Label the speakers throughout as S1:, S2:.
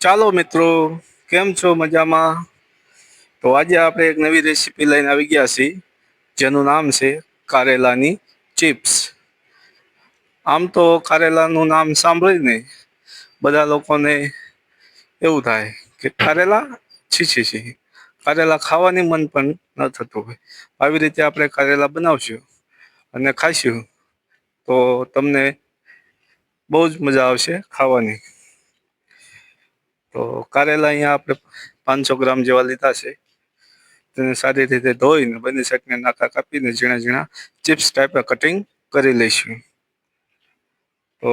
S1: ચાલો મિત્રો, કેમ છો મજામાં? તો આજે આપણે એક નવી રેસીપી લઈને આવી ગયા છીએ, જેનું નામ છે કારેલાની ચિપ્સ. આમ તો કારેલાનું નામ સાંભળીને બધા લોકોને એવું થાય કે કારેલા, છી છી છી, કારેલા ખાવાની મન પણ ન થતું હોય. આવી રીતે આપણે કારેલા બનાવશું અને ખાઈશું. તો તમને બહુ જ મજા આવશે ખાવાની. તો કારેલા અહીંયા આપણે પાંચસો ગ્રામ જેવા લીધા છે. તેને સારી રીતે ધોઈને બંને સાઈડને નાકા કાપીને ઝીણા ઝીણા ચિપ્સ ટાઈપે કટિંગ કરી લઈશું. તો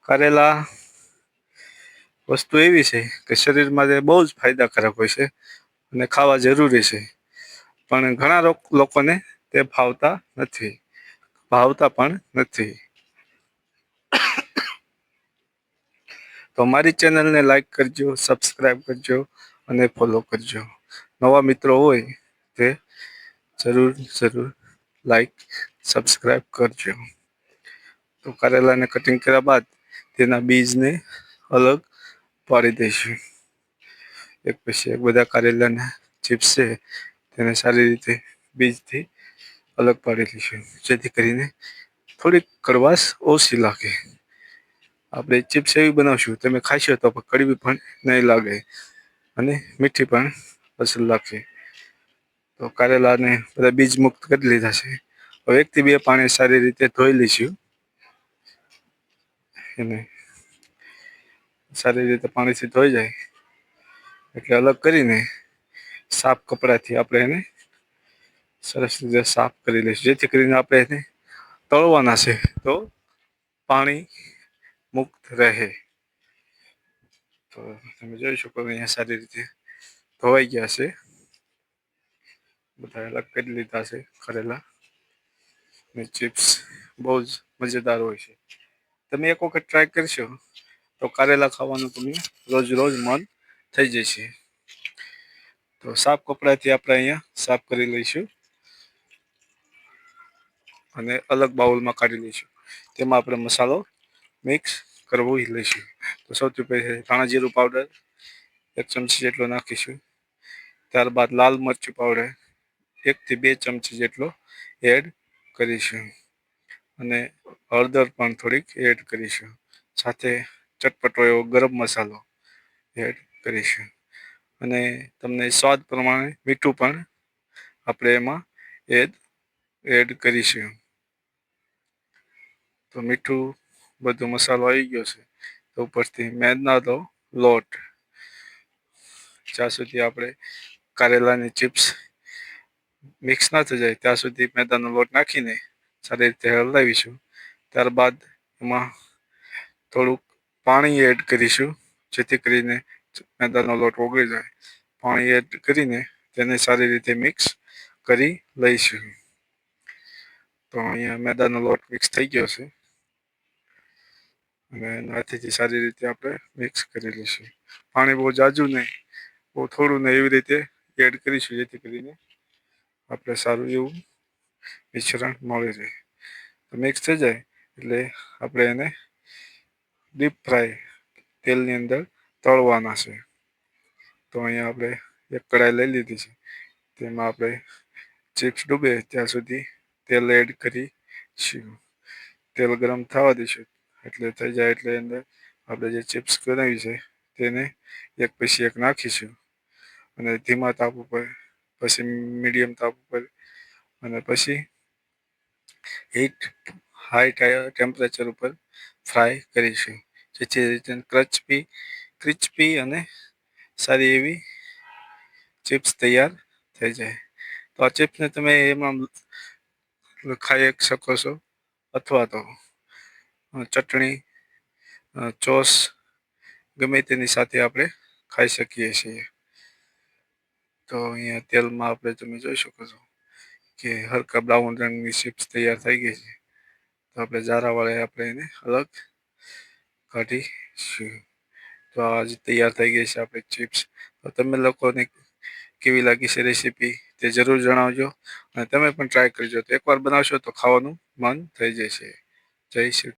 S1: કારેલા વસ્તુ એવી છે કે શરીર માટે બહુ જ ફાયદાકારક હોય છે અને ખાવા જરૂરી છે. પણ ઘણા લોકોને તે ભાવતા નથી. ભાવતા પણ નથી. તો મારી ચેનલને લાઈક કરજો સબસ્ક્રાઈબ કરજો અને ફોલો કરજો. નવા મિત્રો હોય તે જરૂર જરૂર લાઈક સબસ્ક્રાઈબ કરજો. તો કારેલાને કટિંગ કર્યા બાદ તેના બીજને અલગ પાડી દઈશું. એક પછી એક બધા કારેલાના ચિપ્સ તેને સારી રીતે બીજથી અલગ પાડી લઈશું. જેથી કરીને થોડીક કડવાશ ઓછી લાગે. આપણે ચિપ્સ એવી બનાવશું, તમે ખાશો તો કડવી પણ નહીં લાગે. અને મીઠી પણ અસર લાગશે. તો કારેલાને બધા બીજ મુક્ત કરી લીધા છે. હવે એકથી બે પાણી સારી રીતે ધોઈ લઈશું. એને સારી રીતે પાણીથી ધોઈ જાય. એટલે અલગ કરીને સાફ કપડાથી આપણે એને સરસ રીતે સાફ કરી લઈશું. જેથી કરીને આપણે એને તળવાના છે. તો પાણી મુક્ત રહે. તો તમે જોઈ શકો અહીંયા સારી રીતે ધોવાઈ ગયા છે. બધા અલગ કરી લીધા છે કરેલા. ને ચિપ્સ બહુ જ મજેદાર હોય છે. તમે એક વખત ટ્રાય કરશો તો કારેલા ખાવાનું તમને રોજ રોજ મન થઈ જશે. તો સાફ કપડાથી આપણે અહીંયા સાફ કરી લઈશું. અને અલગ બાઉલમાં કાઢી લઈશું. તેમાં આપણે મસાલો મિક્સ કરવું લઈશું. તો સૌથી પહેલાં ધાણા જીરું પાવડર એક ચમચી જેટલો નાખીશું. ત્યારબાદ લાલ મરચું પાવડર એકથી બે ચમચી જેટલો એડ કરીશું. અને હળદર પણ થોડીક એડ કરીશું. સાથે ચટપટો એવો ગરમ મસાલો એડ કરીશું. અને તમને સ્વાદ પ્રમાણે મીઠું પણ આપણે એમાં એડ એડ કરીશું. તો મીઠું બધો મસાલો આવી ગયો છે. તો ઉપરથી મેદનાનો લોટ. જ્યાં સુધી આપણે કારેલાની ચિપ્સ મિક્સ ના થઈ જાય, ત્યાં સુધી મેદાનો લોટ નાખીને સારી રીતે હલાવીશું. ત્યારબાદ એમાં થોડુંક પાણી એડ કરીશું, જેથી કરીને મેદાનો લોટ ઓગળી જાય. પાણી એડ કરીને તેને સારી રીતે મિક્સ કરી લઈશું. તો અહીંયા મેદાનો લોટ મિક્સ થઈ ગયો છે. અને નાથીથી સારી રીતે આપણે મિક્સ કરી લઈશું. પાણી બહુ જાજુ નહીં, બહુ થોડું ને એવી રીતે એડ કરીશું જેથી કરીને આપણે સારું એવું મિશ્રણ મળી રહે. તો મિક્સ થઈ જાય એટલે આપણે એને ડીપ ફ્રાય તેલની અંદર તળવાના છે. તો અહીંયા આપણે એક કડાઈ લઈ લીધી છે. તેમાં આપણે ચિપ્સ ડૂબે ત્યાં સુધી તેલ એડ કરીશું. તેલ ગરમ થવા દઈશું. એટલે થઈ જાય એટલે અંદર આપણે જે ચિપ્સ બનાવી છે, તેને એક પછી એક નાખીશું. અને ધીમા તાપ ઉપર, પછી મીડિયમ તાપ ઉપર, અને પછી હીટ હાઈ ટેમ્પરેચર ઉપર ફ્રાય કરીશું. જેથી રીતે ક્રચપી ક્રિસ્પી અને સારી એવી ચિપ્સ તૈયાર થઈ જાય. તો આ ચિપ્સને તમે એમાં ખાઈ શકો છો અથવા તો ચટણી ચોસ ગમે તેની સાથે આપણે ખાઈ શકીએ છીએ. તો અહીંયા તેલમાં આપણે તમે જોઈ શકો છો કે હલકા બ્રાઉન રંગની ચિપ્સ તૈયાર થઈ ગઈ છે. તો આપણે જારાવાળે આપણે એને અલગ કાઢીશું તો આજ તૈયાર થઈ ગઈ છે આપણી ચિપ્સ. તો તમે લોકોને કેવી લાગી છે રેસીપી તે જરૂર જણાવજો અને તમે પણ ટ્રાય કરજો. તો એકવાર બનાવશો તો ખાવાનું મન થઈ જશે. જય શ્રી